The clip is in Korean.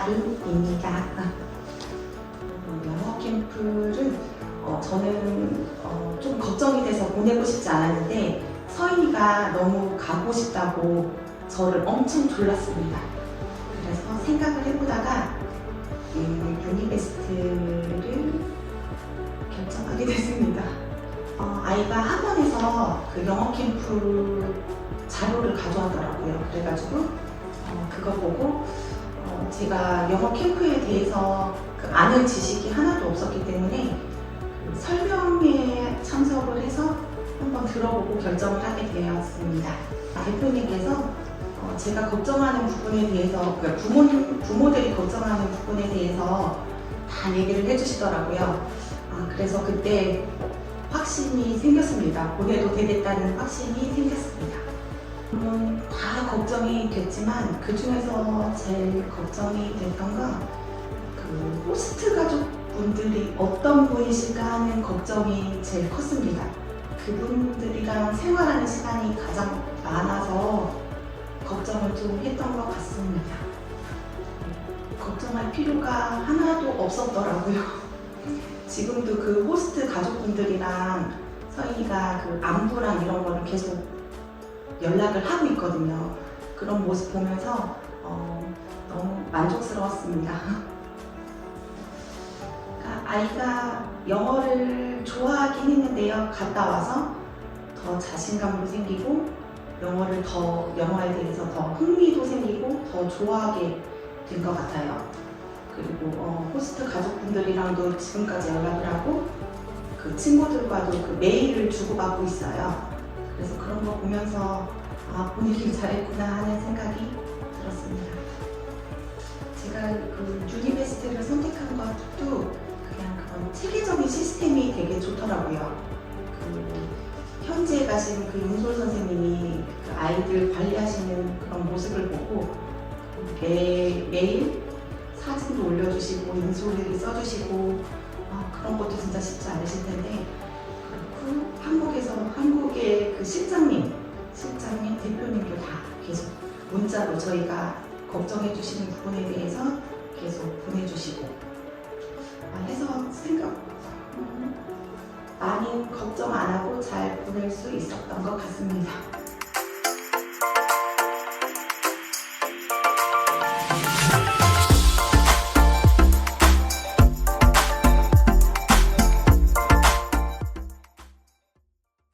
자리입니다. 영어 캠프를 어, 저는 어, 좀 걱정이 돼서 보내고 싶지 않았는데 서인이가 너무 가고 싶다고 저를 엄청 졸랐습니다. 그래서 생각을 해보다가 음, 유니베스트를 결정하게 됐습니다. 어, 아이가 학원에서 그 영어 캠프 자료를 가져왔더라고요. 그래가지고 어, 그거 보고 제가 영어 캠프에 대해서 그 아는 지식이 하나도 없었기 때문에 그 설명회에 참석을 해서 한번 들어보고 결정을 하게 되었습니다. 대표님께서 어, 제가 걱정하는 부분에 대해서 그러니까 부모, 부모들이 걱정하는 부분에 대해서 다 얘기를 해주시더라고요. 아, 그래서 그때 확신이 생겼습니다. 보내도 되겠다는 확신이 생겼습니다. 물론 다 걱정이 됐지만 그 중에서 제일 걱정이 됐던 건그 호스트 가족분들이 어떤 분이실까 하는 걱정이 제일 컸습니다. 그분들이랑 생활하는 시간이 가장 많아서 걱정을 좀 했던 것 같습니다. 걱정할 필요가 하나도 없었더라고요. 지금도 그 호스트 가족분들이랑 서인이가 그 안부랑 이런 거를 계속 연락을 하고 있거든요. 그런 모습 보면서 어, 너무 만족스러웠습니다. 그러니까 아이가 영어를 좋아하긴 했는데요. 갔다 와서 더 자신감도 생기고 영어를 더 영어에 대해서 더 흥미도 생기고 더 좋아하게 된 것 같아요. 그리고 어, 호스트 가족분들이랑도 지금까지 연락을 하고 그 친구들과도 그 메일을 주고받고 있어요. 그래서 그런 거 보면서 아 보내길 잘했구나 하는 생각이 들었습니다. 제가 그 유니베스트를 선택한 것도 그냥 그런 체계적인 시스템이 되게 좋더라고요. 그 현지에 가신 그 윤솔 선생님이 그 아이들 관리하시는 그런 모습을 보고 매, 매일 사진도 올려주시고 인솔을 써주시고 아, 그런 것도 진짜 쉽지 않으실 텐데 문자로 저희가 걱정해 주시는 부분에 대해서 계속 보내주시고 아, 해서 생각 음, 많이 걱정 안 하고 잘 보낼 수 있었던 것 같습니다.